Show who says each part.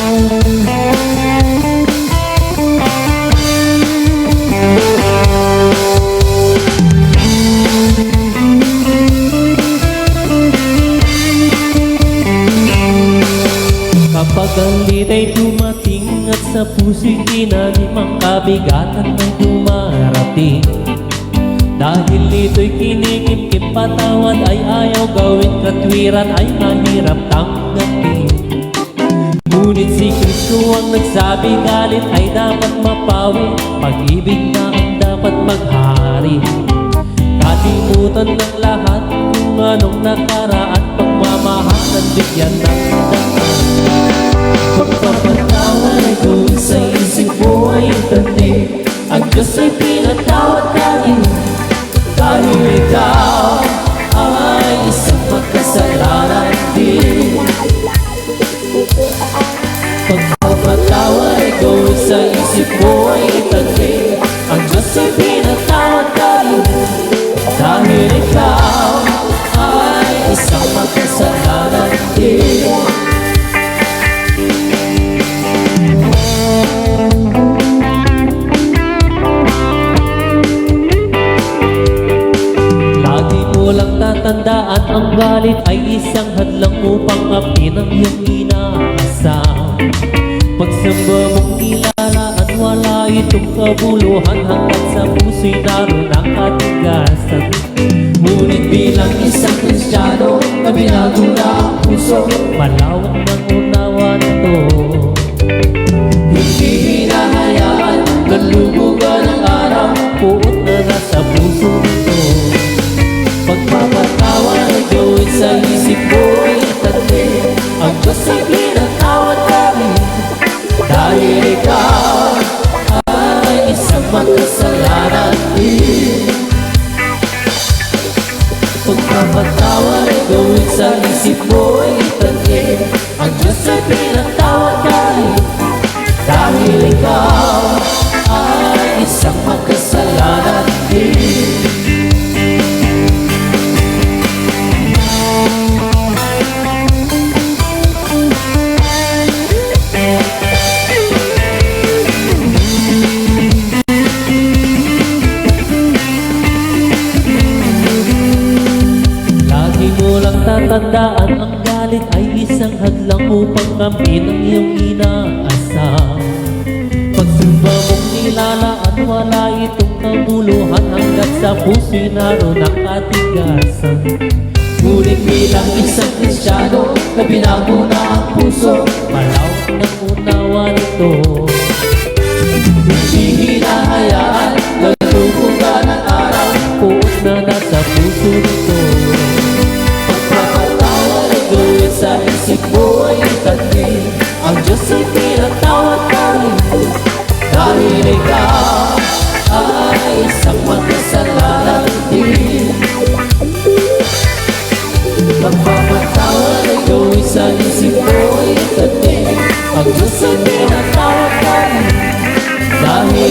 Speaker 1: Kapag ang lita'y dumating At sa puso'y tinanim Ang kabigatan ay dumarating Dahil ito'y kinikip Patawad ay ayaw gawin Katwiran ay mahirap tanggapin Ngunit si Kristo ang nagsabi Galit ay dapat mapawi. Pag-ibig na ang dapat maghari. Kalimutan ng lahat Kung anong nakaraan Pagmamahalan bigyan ng daan Pagpapatawad ay kung sa isip mo ay tanim Ang Diyos ay pinatawad ka isip mo ay tanim Ang Diyos ay pinatawad ka rin Dahil ikaw ay isang magkasalanan din Lagi mo lang tatandaan ang galit ay isang hadlang upang apin ang iyong inaasam Pagsamba itong kabuluhan hanggang sa puso'y naroon ang katigasan. Ngunit bilang isang kristyano na binago na puso Malawak ng unawa nito. Hindi hinahayaan na lumugan ang araw Puot na nasa puso nito. Pagpapatawa ay gawin sa isip mo ay tanim Ang Diyos Ang Diyos ay pinatawad ka Dahil ikaw mo lang tatandaan ang galit ay isang hadlang upang kampiin ang iyong inaasam Pagsumba mong nilalaan wala itong kabuluhan hanggat sa puso'y naroon ang katigasan. Ngunit bilang isang kristyano na binago na ang puso Malawak ng unawa nito Pinatawad ka rin Dahil ikaw ay isang magkasalanan din Pagpapatawad ay gawin sa isip mo ay tanim Ang Diyos ay pinatawad ka rin Dahil